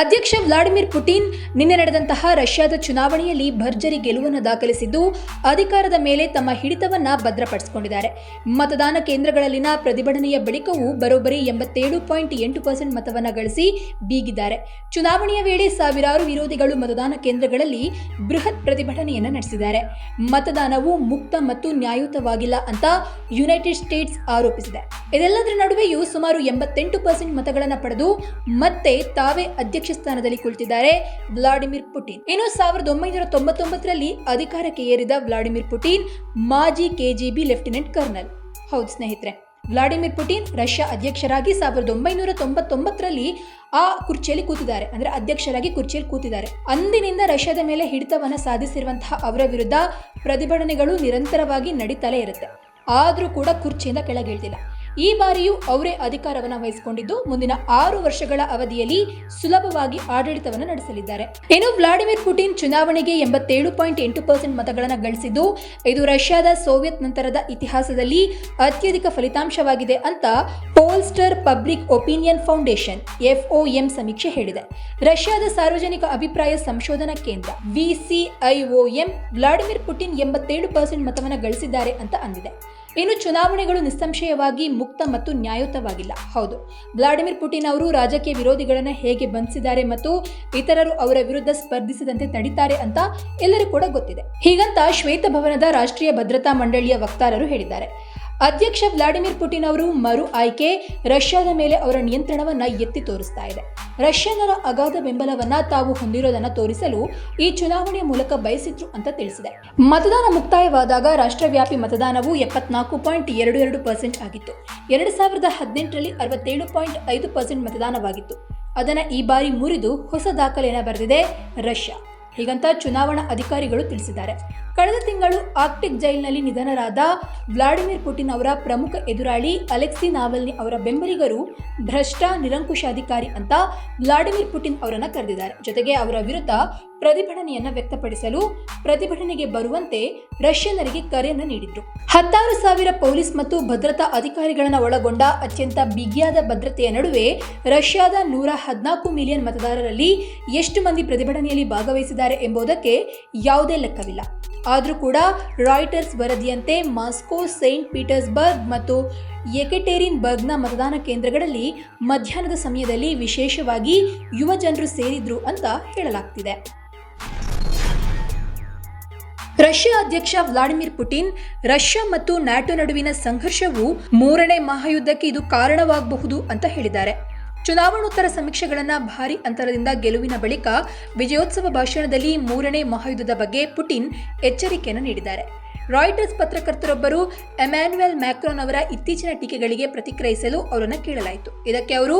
ಅಧ್ಯಕ್ಷ Vladimir Putin ನಿನ್ನೆ ನಡೆದಂತಹ ರಷ್ಯಾದ ಚುನಾವಣೆಯಲ್ಲಿ ಭರ್ಜರಿ ಗೆಲುವನ್ನು ದಾಖಲಿಸಿದ್ದು, ಅಧಿಕಾರದ ಮೇಲೆ ತಮ್ಮ ಹಿಡಿತವನ್ನ ಭದ್ರಪಡಿಸಿಕೊಂಡಿದ್ದಾರೆ. ಮತದಾನ ಕೇಂದ್ರಗಳಲ್ಲಿನ ಪ್ರತಿಭಟನೆಯ ಬಳಿಕವೂ ಬರೋಬ್ಬರಿ ಎಂಬತ್ತೇಳು ಪಾಯಿಂಟ್ ಎಂಟು ಪರ್ಸೆಂಟ್ ಮತವನ್ನು ಗಳಿಸಿ ಬೀಗಿದ್ದಾರೆ. ಚುನಾವಣೆಯ ವೇಳೆ ಸಾವಿರಾರು ವಿರೋಧಿಗಳು ಮತದಾನ ಕೇಂದ್ರಗಳಲ್ಲಿ ಬೃಹತ್ ಪ್ರತಿಭಟನೆಯನ್ನು ನಡೆಸಿದ್ದಾರೆ. ಮತದಾನವು ಮುಕ್ತ ಮತ್ತು ನ್ಯಾಯಯುತವಾಗಿಲ್ಲ ಅಂತ ಯುನೈಟೆಡ್ ಸ್ಟೇಟ್ಸ್ ಆರೋಪಿಸಿದೆ. ಇದೆಲ್ಲದರ ನಡುವೆಯೂ ಸುಮಾರು ಎಂಬತ್ತೆಂಟು ಪರ್ಸೆಂಟ್ ಮತಗಳನ್ನು ಪಡೆದು ಮತ್ತೆ ತಾವೇ ಅಧ್ಯಕ್ಷ ಸ್ಥಾನದಲ್ಲಿ ಕುಳಿತಿದ್ದಾರೆ ವ್ಲಾಡಿಮಿರ್ ಪುಟಿನ್. ಇನ್ನು ಸಾವಿರದ ಒಂಬೈನೂರ ತೊಂಬತ್ತೊಂಬತ್ತರಲ್ಲಿ ಅಧಿಕಾರಕ್ಕೆ ಏರಿದ ವ್ಲಾಡಿಮಿರ್ ಪುಟಿನ್, ಮಾಜಿ ಕೆಜಿಬಿ ಲೆಫ್ಟಿನೆಂಟ್ ಕರ್ನಲ್. ಹೌದು ಸ್ನೇಹಿತರೆ, ವ್ಲಾಡಿಮಿರ್ ಪುಟಿನ್ ರಷ್ಯಾ ಅಧ್ಯಕ್ಷರಾಗಿ ಸಾವಿರದ ಒಂಬೈನೂರ ತೊಂಬತ್ತೊಂಬತ್ತರಲ್ಲಿ ಆ ಕುರ್ಚಿಯಲ್ಲಿ ಕೂತಿದ್ದಾರೆ. ಅಂದ್ರೆ ಅಧ್ಯಕ್ಷರಾಗಿ ಕುರ್ಚಿಯಲ್ಲಿ ಕೂತಿದ್ದಾರೆ. ಅಂದಿನಿಂದ ರಷ್ಯಾದ ಮೇಲೆ ಹಿಡಿತವನ್ನು ಸಾಧಿಸಿರುವಂತಹ ಅವರ ವಿರುದ್ಧ ಪ್ರತಿಭಟನೆಗಳು ನಿರಂತರವಾಗಿ ನಡೀತಲೇ ಇರುತ್ತೆ. ಆದರೂ ಕೂಡ ಕುರ್ಚಿಯಿಂದ ಕೆಳಗಿಳಿದಿಲ್ಲ ಈ ಬಾರಿಯೂ ಅವರೇ ಅಧಿಕಾರವನ್ನು ವಹಿಸಿಕೊಂಡಿದ್ದು ಮುಂದಿನ ಆರು ವರ್ಷಗಳ ಅವಧಿಯಲ್ಲಿ ಸುಲಭವಾಗಿ ಆಡಳಿತವನ್ನು ನಡೆಸಲಿದ್ದಾರೆ. ಇನ್ನು ವ್ಲಾಡಿಮಿರ್ ಪುಟಿನ್ ಚುನಾವಣೆಗೆ ಎಂಬತ್ತೇಳು ಪಾಯಿಂಟ್ ಎಂಟು ಪರ್ಸೆಂಟ್ ಮತಗಳನ್ನು ಗಳಿಸಿದ್ದು, ಇದು ರಷ್ಯಾದ ಸೋವಿಯತ್ ನಂತರದ ಇತಿಹಾಸದಲ್ಲಿ ಅತ್ಯಧಿಕ ಫಲಿತಾಂಶವಾಗಿದೆ ಅಂತ pollster Public Opinion Foundation, FOM ಸಮೀಕ್ಷೆ ಹೇಳಿದೆ. ರಷ್ಯಾದ ಸಾರ್ವಜನಿಕ ಅಭಿಪ್ರಾಯ ಸಂಶೋಧನಾ ಕೇಂದ್ರ, ವಿಸಿಐಒಎಂ ವ್ಲಾಡಿಮಿರ್ ಪುಟಿನ್ ಎಂಬತ್ತೇಳು ಪರ್ಸೆಂಟ್ ಮತವನ್ನು ಗಳಿಸಿದ್ದಾರೆ ಅಂತ ಅಂದಿದೆ. ಇನ್ನು ಚುನಾವಣೆಗಳು ನಿಸ್ಸಂಶಯವಾಗಿ ಮುಕ್ತ ಮತ್ತು ನ್ಯಾಯಯುತವಾಗಿಲ್ಲ. ಹೌದು. ವ್ಲಾಡಿಮಿರ್ ಪುಟಿನ್ ಅವರು ರಾಜಕೀಯ ವಿರೋಧಿಗಳನ್ನು ಹೇಗೆ ಬಂಧಿಸಿದ್ದಾರೆ ಮತ್ತು ಇತರರು ಅವರ ವಿರುದ್ಧ ಸ್ಪರ್ಧಿಸದಂತೆ ತಡಿತಾರೆ ಅಂತ ಎಲ್ಲರೂ ಕೂಡ ಗೊತ್ತಿದೆ. ಹೀಗಂತ ಶ್ವೇತಭವನದ ರಾಷ್ಟ್ರೀಯ ಭದ್ರತಾ ಮಂಡಳಿಯ ವಕ್ತಾರರು ಹೇಳಿದ್ದಾರೆ. ಅಧ್ಯಕ್ಷ ವ್ಲಾಡಿಮಿರ್ ಪುಟಿನ್ ಅವರು ಮರು ಆಯ್ಕೆ, ರಷ್ಯಾದ ಮೇಲೆ ಅವರ ನಿಯಂತ್ರಣವನ್ನ ಎತ್ತಿ ತೋರಿಸ್ತಾ ಇದೆ. ರಷ್ಯನ್ನರ ಅಗಾಧ ಬೆಂಬಲವನ್ನ ತಾವು ಹೊಂದಿರೋದನ್ನ ತೋರಿಸಲು ಈ ಚುನಾವಣೆಯ ಮೂಲಕ ಬಯಸಿದ್ರು ಅಂತ ತಿಳಿಸಿದೆ. ಮತದಾನ ಮುಕ್ತಾಯವಾದಾಗ ರಾಷ್ಟ್ರವ್ಯಾಪಿ ಮತದಾನವು ಎಪ್ಪತ್ನಾಲ್ಕು ಪಾಯಿಂಟ್ ಎರಡು ಎರಡು ಪರ್ಸೆಂಟ್ ಆಗಿತ್ತು. ಎರಡು ಸಾವಿರದ ಹದಿನೆಂಟರಲ್ಲಿ ಅರವತ್ತೇಳು ಪಾಯಿಂಟ್ ಐದು ಪರ್ಸೆಂಟ್ ಮತದಾನವಾಗಿತ್ತು. ಅದನ್ನು ಈ ಬಾರಿ ಮುರಿದು ಹೊಸ ದಾಖಲೆಯನ್ನು ಬರೆದಿದೆ ರಷ್ಯಾ. ಹೀಗಂತ ಚುನಾವಣಾ ಅಧಿಕಾರಿಗಳು ತಿಳಿಸಿದ್ದಾರೆ. ಕಳೆದ ತಿಂಗಳು ಆರ್ಕ್ಟಿಕ್ ಜೈಲಿನಲ್ಲಿ ನಿಧನರಾದ ವ್ಲಾಡಿಮಿರ್ ಪುಟಿನ್ ಅವರ ಪ್ರಮುಖ ಎದುರಾಳಿ ಅಲೆಕ್ಸಿ ನಾವಲ್ನಿ ಅವರ ಬೆಂಬಲಿಗರು ಭ್ರಷ್ಟ ನಿರಂಕುಶಾಧಿಕಾರಿ ಅಂತ ವ್ಲಾಡಿಮಿರ್ ಪುಟಿನ್ ಅವರನ್ನು ಕರೆದಿದ್ದಾರೆ. ಜೊತೆಗೆ ಅವರ ವಿರುದ್ಧ ಪ್ರತಿಭಟನೆಯನ್ನ ವ್ಯಕ್ತಪಡಿಸಲು ಪ್ರತಿಭಟನೆಗೆ ಬರುವಂತೆ ರಷ್ಯನ್ನರಿಗೆ ಕರೆಯನ್ನು ನೀಡಿದ್ರು. ಹತ್ತಾರು ಸಾವಿರ ಪೊಲೀಸ್ ಮತ್ತು ಭದ್ರತಾ ಅಧಿಕಾರಿಗಳನ್ನು ಒಳಗೊಂಡ ಅತ್ಯಂತ ಬಿಗಿಯಾದ ಭದ್ರತೆಯ ನಡುವೆ ರಷ್ಯಾದ ನೂರ ಹದಿನಾಲ್ಕು ಮಿಲಿಯನ್ ಮತದಾರರಲ್ಲಿ ಎಷ್ಟು ಮಂದಿ ಪ್ರತಿಭಟನೆಯಲ್ಲಿ ಭಾಗವಹಿಸಿದ್ದಾರೆ ಎಂಬುದಕ್ಕೆ ಯಾವುದೇ ಲೆಕ್ಕವಿಲ್ಲ. ಆದರೂ ಕೂಡ ರಾಯ್ಟರ್ಸ್ ವರದಿಯಂತೆ ಮಾಸ್ಕೋ, ಸೇಂಟ್ ಪೀಟರ್ಸ್ಬರ್ಗ್ ಮತ್ತು ಎಕೆಟೇರಿನ್ ಬರ್ಗ್ನ ಮತದಾನ ಕೇಂದ್ರಗಳಲ್ಲಿ ಮಧ್ಯಾಹ್ನದ ಸಮಯದಲ್ಲಿ ವಿಶೇಷವಾಗಿ ಯುವ ಜನರು ಸೇರಿದ್ರು ಅಂತ ಹೇಳಲಾಗ್ತಿದೆ. ರಷ್ಯಾ ಅಧ್ಯಕ್ಷ ವ್ಲಾಡಿಮಿರ್ ಪುಟಿನ್, ರಷ್ಯಾ ಮತ್ತು ನ್ಯಾಟೋ ನಡುವಿನ ಸಂಘರ್ಷವು ಮೂರನೇ ಮಹಾಯುದ್ಧಕ್ಕೆ ಇದು ಕಾರಣವಾಗಬಹುದು ಅಂತ ಹೇಳಿದ್ದಾರೆ. ಚುನಾವಣೋತ್ತರ ಸಮೀಕ್ಷೆಗಳನ್ನು ಭಾರಿ ಅಂತರದಿಂದ ಗೆಲುವಿನ ಬಳಿಕ ವಿಜಯೋತ್ಸವ ಭಾಷಣದಲ್ಲಿ ಮೂರನೇ ಮಹಾಯುದ್ಧದ ಬಗ್ಗೆ ಪುಟಿನ್ ಎಚ್ಚರಿಕೆಯನ್ನು ನೀಡಿದ್ದಾರೆ. ರಾಯ್ಟರ್ಸ್ ಪತ್ರಕರ್ತರೊಬ್ಬರು ಎಮ್ಯಾನ್ಯುಯಲ್ ಮ್ಯಾಕ್ರೋನ್ ಅವರ ಇತ್ತೀಚಿನ ಟೀಕೆಗಳಿಗೆ ಪ್ರತಿಕ್ರಿಯಿಸಲು ಅವರನ್ನು ಕೇಳಲಾಯಿತು. ಇದಕ್ಕೆ ಅವರು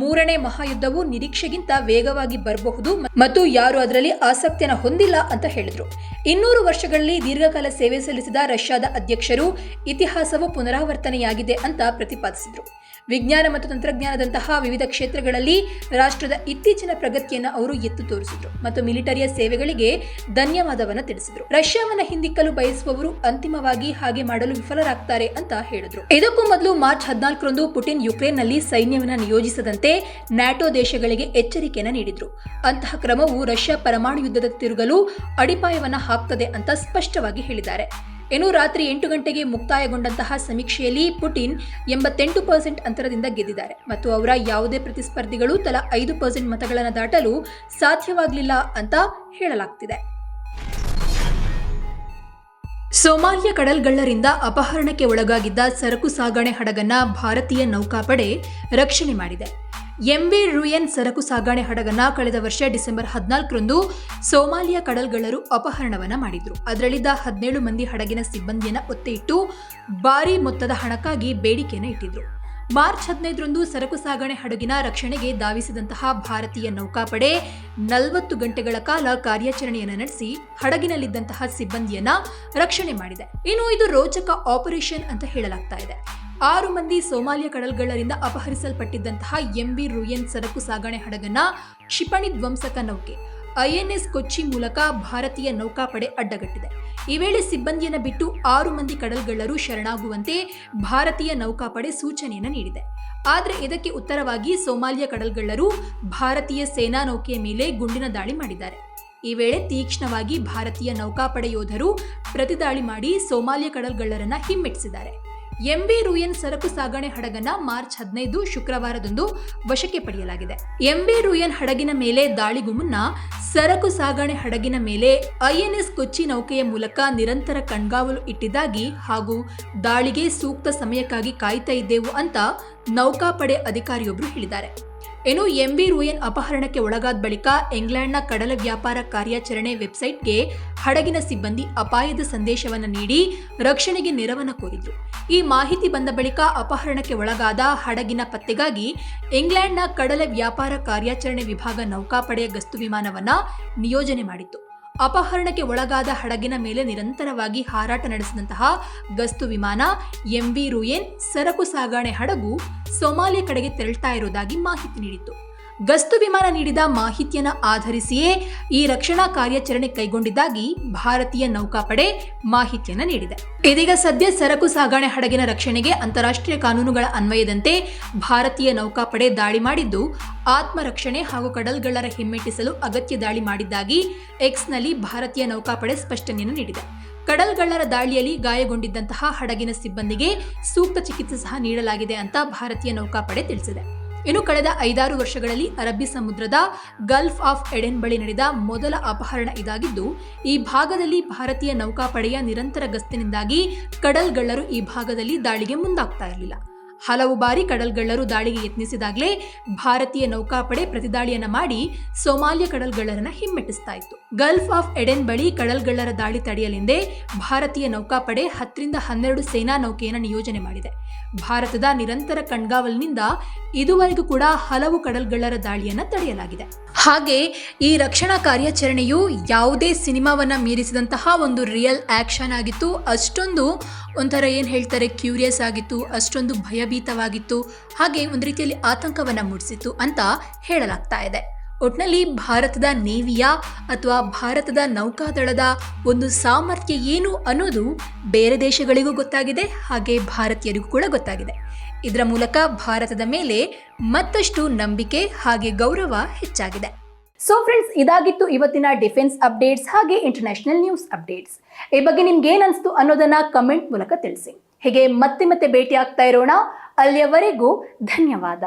ಮೂರನೇ ಮಹಾಯುದ್ಧವು ನಿರೀಕ್ಷೆಗಿಂತ ವೇಗವಾಗಿ ಬರಬಹುದು ಮತ್ತು ಯಾರು ಅದರಲ್ಲಿ ಆಸಕ್ತಿಯನ್ನು ಹೊಂದಿಲ್ಲ ಅಂತ ಹೇಳಿದರು. ಇನ್ನೂರು ವರ್ಷಗಳಲ್ಲಿ ದೀರ್ಘಕಾಲ ಸೇವೆ ಸಲ್ಲಿಸಿದ ರಷ್ಯಾದ ಅಧ್ಯಕ್ಷರು ಇತಿಹಾಸವು ಪುನರಾವರ್ತನೆಯಾಗಿದೆ ಅಂತ ಪ್ರತಿಪಾದಿಸಿದರು. ವಿಜ್ಞಾನ ಮತ್ತು ತಂತ್ರಜ್ಞಾನದಂತಹ ವಿವಿಧ ಕ್ಷೇತ್ರಗಳಲ್ಲಿ ರಾಷ್ಟ್ರದ ಇತ್ತೀಚಿನ ಪ್ರಗತಿಯನ್ನು ಅವರು ಎತ್ತು ತೋರಿಸಿದರು ಮತ್ತು ಮಿಲಿಟರಿಯ ಸೇವೆಗಳಿಗೆ ಧನ್ಯವಾದವನ್ನು ತಿಳಿಸಿದರು. ರಷ್ಯಾವನ್ನು ಹಿಂದಿಕ್ಕಲು ಬಯಸುವವರು ಅಂತಿಮವಾಗಿ ಹಾಗೆ ಮಾಡಲು ವಿಫಲರಾಗ್ತಾರೆ ಅಂತ ಹೇಳಿದ್ರು. ಇದಕ್ಕೂ ಮೊದಲು ಮಾರ್ಚ್ ಹದಿನಾಲ್ಕರಂದು ಪುಟಿನ್ ಯುಕ್ರೇನ್ನಲ್ಲಿ ಸೈನ್ಯವನ್ನು ನಿಯೋಜಿಸದಂತೆ ನ್ಯಾಟೋ ದೇಶಗಳಿಗೆ ಎಚ್ಚರಿಕೆಯನ್ನು ನೀಡಿದ್ರು. ಅಂತಹ ಕ್ರಮವು ರಷ್ಯಾ ಪರಮಾಣು ಯುದ್ಧದ ತಿರುಗಲು ಅಡಿಪಾಯವನ್ನ ಹಾಕ್ತದೆ ಅಂತ ಸ್ಪಷ್ಟವಾಗಿ ಹೇಳಿದ್ದಾರೆ. ಇನ್ನು ರಾತ್ರಿ ಎಂಟು ಗಂಟೆಗೆ ಮುಕ್ತಾಯಗೊಂಡಂತಹ ಸಮೀಕ್ಷೆಯಲ್ಲಿ ಪುಟಿನ್ ಎಂಬತ್ತೆಂಟು ಪರ್ಸೆಂಟ್ ಅಂತರದಿಂದ ಗೆದ್ದಿದ್ದಾರೆ ಮತ್ತು ಅವರ ಯಾವುದೇ ಪ್ರತಿಸ್ಪರ್ಧಿಗಳು ತಲಾ ಐದು ಪರ್ಸೆಂಟ್ ಮತಗಳನ್ನು ದಾಟಲು ಸಾಧ್ಯವಾಗಲಿಲ್ಲ ಅಂತ ಹೇಳಲಾಗ್ತಿದೆ. ಸೋಮಾಲಿಯ ಕಡಲ್ಗಳ್ಳರಿಂದ ಅಪಹರಣಕ್ಕೆ ಒಳಗಾಗಿದ್ದ ಸರಕು ಸಾಗಣೆ ಹಡಗನ್ನ ಭಾರತೀಯ ನೌಕಾಪಡೆ ರಕ್ಷಣೆ ಮಾಡಿದೆ. ಎಂವಿ ರುಯನ್ ಸರಕು ಸಾಗಣೆ ಹಡಗನ್ನ ಕಳೆದ ವರ್ಷ ಡಿಸೆಂಬರ್ ಹದಿನಾಲ್ಕರಂದು ಸೋಮಾಲಿಯ ಕಡಲ್ಗಳ್ಳರು ಅಪಹರಣವನ್ನ ಮಾಡಿದ್ರು. ಅದರಲ್ಲಿದ್ದ ಹದಿನೇಳು ಮಂದಿ ಹಡಗಿನ ಸಿಬ್ಬಂದಿಯನ್ನ ಒತ್ತೆ ಇಟ್ಟು ಭಾರಿ ಮೊತ್ತದ ಹಣಕ್ಕಾಗಿ ಬೇಡಿಕೆಯನ್ನು ಇಟ್ಟಿದ್ರು. ಮಾರ್ಚ್ ಹದಿನೈದರಂದು ಸರಕು ಸಾಗಣೆ ಹಡಗಿನ ರಕ್ಷಣೆಗೆ ಧಾವಿಸಿದಂತಹ ಭಾರತೀಯ ನೌಕಾಪಡೆ ನಲವತ್ತು ಗಂಟೆಗಳ ಕಾಲ ಕಾರ್ಯಾಚರಣೆಯನ್ನು ನಡೆಸಿ ಹಡಗಿನಲ್ಲಿದ್ದಂತಹ ಸಿಬ್ಬಂದಿಯನ್ನ ರಕ್ಷಣೆ ಮಾಡಿದೆ. ಇನ್ನು ಇದು ರೋಚಕ ಆಪರೇಷನ್ ಅಂತ ಹೇಳಲಾಗ್ತಾ ಇದೆ. ಆರು ಮಂದಿ ಸೋಮಾಲಿಯ ಕಡಲ್ಗಳರಿಂದ ಅಪಹರಿಸಲ್ಪಟ್ಟಿದ್ದಂತಹ ಎಂಬಿ ರುಯನ್ ಸರಕು ಸಾಗಣೆ ಹಡಗನ್ನ ಕ್ಷಿಪಣಿ ಧ್ವಂಸಕ ನೌಕೆ ಐಎನ್ಎಸ್ ಕೊಚ್ಚಿ ಮೂಲಕ ಭಾರತೀಯ ನೌಕಾಪಡೆ ಅಡ್ಡಗಟ್ಟಿದೆ. ಈ ವೇಳೆ ಸಿಬ್ಬಂದಿಯನ್ನು ಬಿಟ್ಟು ಆರು ಮಂದಿ ಕಡಲ್ಗಳ್ಳರು ಶರಣಾಗುವಂತೆ ಭಾರತೀಯ ನೌಕಾಪಡೆ ಸೂಚನೆಯನ್ನು ನೀಡಿದೆ. ಆದರೆ ಇದಕ್ಕೆ ಉತ್ತರವಾಗಿ ಸೋಮಾಲಿಯ ಕಡಲ್ಗಳ್ಳರು ಭಾರತೀಯ ಸೇನಾ ನೌಕೆಯ ಮೇಲೆ ಗುಂಡಿನ ದಾಳಿ ಮಾಡಿದ್ದಾರೆ. ಈ ವೇಳೆ ತೀಕ್ಷ್ಣವಾಗಿ ಭಾರತೀಯ ನೌಕಾಪಡೆ ಯೋಧರು ಪ್ರತಿದಾಳಿ ಮಾಡಿ ಸೋಮಾಲಿಯ ಕಡಲ್ಗಳ್ಳರನ್ನ ಹಿಮ್ಮೆಟ್ಟಿಸಿದ್ದಾರೆ. ಎಂಬಿ ರೂಯನ್ ಸರಕು ಸಾಗಣೆ ಹಡಗನ್ನ ಮಾರ್ಚ್ ಹದಿನೈದು ಶುಕ್ರವಾರದಂದು ವಶಕ್ಕೆ ಪಡೆಯಲಾಗಿದೆ. ಎಂಬಿ ರೂಯನ್ ಹಡಗಿನ ಮೇಲೆ ದಾಳಿಗೂ ಮುನ್ನ ಸರಕು ಸಾಗಣೆ ಹಡಗಿನ ಮೇಲೆ ಐಎನ್ಎಸ್ ಕೊಚ್ಚಿ ನೌಕೆಯ ಮೂಲಕ ನಿರಂತರ ಕಣ್ಗಾವಲು ಇಟ್ಟಿದ್ದಾಗಿ ಹಾಗೂ ದಾಳಿಗೆ ಸೂಕ್ತ ಸಮಯಕ್ಕಾಗಿ ಕಾಯ್ತಾ ಇದ್ದೆವು ಅಂತ ನೌಕಾಪಡೆ ಅಧಿಕಾರಿಯೊಬ್ಬರು ಹೇಳಿದ್ದಾರೆ. ಇನ್ನು ಎಂಬಿ ರೂಯನ್ ಅಪಹರಣಕ್ಕೆ ಒಳಗಾದ ಬಳಿಕ ಇಂಗ್ಲೆಂಡ್ನ ಕಡಲ ವ್ಯಾಪಾರ ಕಾರ್ಯಾಚರಣೆ ವೆಬ್ಸೈಟ್ಗೆ ಹಡಗಿನ ಸಿಬ್ಬಂದಿ ಅಪಾಯದ ಸಂದೇಶವನ್ನು ನೀಡಿ ರಕ್ಷಣೆಗೆ ನೆರವನ್ನು ಕೋರಿದ್ರು. ಈ ಮಾಹಿತಿ ಬಂದ ಬಳಿಕ ಅಪಹರಣಕ್ಕೆ ಒಳಗಾದ ಹಡಗಿನ ಪತ್ತೆಗಾಗಿ ಇಂಗ್ಲೆಂಡ್ನ ಕಡಲ ವ್ಯಾಪಾರ ಕಾರ್ಯಾಚರಣೆ ವಿಭಾಗ ನೌಕಾಪಡೆಯ ಗಸ್ತು ವಿಮಾನವನ್ನು ನಿಯೋಜನೆ ಮಾಡಿತ್ತು. ಅಪಹರಣಕ್ಕೆ ಒಳಗಾದ ಹಡಗಿನ ಮೇಲೆ ನಿರಂತರವಾಗಿ ಹಾರಾಟ ನಡೆಸಿದಂತಹ ಗಸ್ತು ವಿಮಾನ ಎಂವಿ ರೂಯೆನ್ ಸರಕು ಸಾಗಣೆ ಹಡಗು ಸೊಮಾಲಿಯಾ ಕಡೆಗೆ ತೆರಳ್ತಾ ಇರುವುದಾಗಿ ಮಾಹಿತಿ ನೀಡಿತ್ತು. ಗಸ್ತು ವಿಮಾನ ನೀಡಿದ ಮಾಹಿತಿಯನ್ನು ಆಧರಿಸಿಯೇ ಈ ರಕ್ಷಣಾ ಕಾರ್ಯಾಚರಣೆ ಕೈಗೊಂಡಿದ್ದಾಗಿ ಭಾರತೀಯ ನೌಕಾಪಡೆ ಮಾಹಿತಿಯನ್ನು ನೀಡಿದೆ. ಇದೀಗ ಸದ್ಯ ಸರಕು ಸಾಗಣೆ ಹಡಗಿನ ರಕ್ಷಣೆಗೆ ಅಂತಾರಾಷ್ಟ್ರೀಯ ಕಾನೂನುಗಳ ಅನ್ವಯದಂತೆ ಭಾರತೀಯ ನೌಕಾಪಡೆ ದಾಳಿ ಮಾಡಿದ್ದು, ಆತ್ಮರಕ್ಷಣೆ ಹಾಗೂ ಕಡಲ್ಗಳ್ಳರ ಹಿಮ್ಮೆಟ್ಟಿಸಲು ಅಗತ್ಯ ದಾಳಿ ಮಾಡಿದ್ದಾಗಿ ಎಕ್ಸ್ನಲ್ಲಿ ಭಾರತೀಯ ನೌಕಾಪಡೆ ಸ್ಪಷ್ಟನೆಯನ್ನು ನೀಡಿದೆ. ಕಡಲ್ಗಳ್ಳರ ದಾಳಿಯಲ್ಲಿ ಗಾಯಗೊಂಡಿದ್ದಂತಹ ಹಡಗಿನ ಸಿಬ್ಬಂದಿಗೆ ಸೂಕ್ತ ಚಿಕಿತ್ಸೆ ಸಹ ನೀಡಲಾಗಿದೆ ಅಂತ ಭಾರತೀಯ ನೌಕಾಪಡೆ ತಿಳಿಸಿದೆ. ಇನ್ನು ಕಳೆದ ಐದಾರು ವರ್ಷಗಳಲ್ಲಿ ಅರಬ್ಬಿ ಸಮುದ್ರದ ಗಲ್ಫ್ ಆಫ್ ಎಡೆನ್ ಬಳಿ ನಡೆದ ಮೊದಲ ಅಪಹರಣ ಇದಾಗಿದ್ದು, ಈ ಭಾಗದಲ್ಲಿ ಭಾರತೀಯ ನೌಕಾಪಡೆಯ ನಿರಂತರ ಗಸ್ತಿನಿಂದಾಗಿ ಕಡಲ್ಗಳ್ಳರು ಈ ಭಾಗದಲ್ಲಿ ದಾಳಿಗೆ ಮುಂದಾಗ್ತಾ ಇರಲಿಲ್ಲ. ಹಲವು ಬಾರಿ ಕಡಲ್ಗಳ್ಳರು ದಾಳಿಗೆ ಯತ್ನಿಸಿದಾಗಲೇ ಭಾರತೀಯ ನೌಕಾಪಡೆ ಪ್ರತಿದಾಳಿಯನ್ನ ಮಾಡಿ ಸೋಮಾಲಿಯ ಕಡಲ್ಗಳ್ಳರನ್ನ ಹಿಮ್ಮೆಟ್ಟಿಸ್ತಾ ಇತ್ತು. ಗಲ್ಫ್ ಆಫ್ ಎಡೆನ್ ಬಳಿ ಕಡಲ್ಗಳ್ಳರ ದಾಳಿ ತಡೆಯಲೆಂದೇ ಭಾರತೀಯ ನೌಕಾಪಡೆ ಹತ್ತರಿಂದ ಹನ್ನೆರಡು ಸೇನಾ ನೌಕೆಯನ್ನು ನಿಯೋಜನೆ ಮಾಡಿದೆ. ಭಾರತದ ನಿರಂತರ ಕಣ್ಗಾವಲಿನಿಂದ ಇದುವರೆಗೂ ಕೂಡ ಹಲವು ಕಡಲ್ಗಳ್ಳರ ದಾಳಿಯನ್ನ ತಡೆಯಲಾಗಿದೆ. ಹಾಗೆ ಈ ರಕ್ಷಣಾ ಕಾರ್ಯಾಚರಣೆಯು ಯಾವುದೇ ಸಿನಿಮಾವನ್ನ ಮೀರಿಸಿದಂತಹ ಒಂದು ರಿಯಲ್ ಆಕ್ಷನ್ ಆಗಿತ್ತು. ಅಷ್ಟೊಂದು ಒಂಥರ ಏನು ಹೇಳ್ತಾರೆ ಕ್ಯೂರಿಯಸ್ ಆಗಿತ್ತು, ಅಷ್ಟೊಂದು ಭಯಭೀತವಾಗಿತ್ತು ಹಾಗೆ ಒಂದು ರೀತಿಯಲ್ಲಿ ಆತಂಕವನ್ನ ಮೂಡಿಸಿತ್ತು ಅಂತ ಹೇಳಲಾಗ್ತಾ ಇದೆ. ಒಟ್ನಲ್ಲಿ ಭಾರತದ ನೇವಿಯ ಅಥವಾ ಭಾರತದ ನೌಕಾದಳದ ಒಂದು ಸಾಮರ್ಥ್ಯ ಏನು ಅನ್ನೋದು ಬೇರೆ ದೇಶಗಳಿಗೂ ಗೊತ್ತಾಗಿದೆ, ಹಾಗೆ ಭಾರತೀಯರಿಗೂ ಕೂಡ ಗೊತ್ತಾಗಿದೆ. ಇದರ ಮೂಲಕ ಭಾರತದ ಮೇಲೆ ಮತ್ತಷ್ಟು ನಂಬಿಕೆ ಹಾಗೆ ಗೌರವ ಹೆಚ್ಚಾಗಿದೆ. ಸೊ ಫ್ರೆಂಡ್ಸ್ ಇದಾಗಿತ್ತು ಇವತ್ತಿನ ಡಿಫೆನ್ಸ್ ಅಪ್ಡೇಟ್ಸ್ ಹಾಗೆ ಇಂಟರ್ನ್ಯಾಷನಲ್ ನ್ಯೂಸ್ ಅಪ್ಡೇಟ್ಸ್. ಈ ಬಗ್ಗೆ ನಿಮ್ಗೆ ಏನ್ ಅನಿಸ್ತು ಅನ್ನೋದನ್ನ ಕಮೆಂಟ್ ಮೂಲಕ ತಿಳಿಸಿ. ಹೀಗೆ ಮತ್ತೆ ಮತ್ತೆ ಭೇಟಿ ಆಗ್ತಾ ಇರೋಣ ಅಲ್ಲಿಯವರೆಗೂ ಧನ್ಯವಾದ.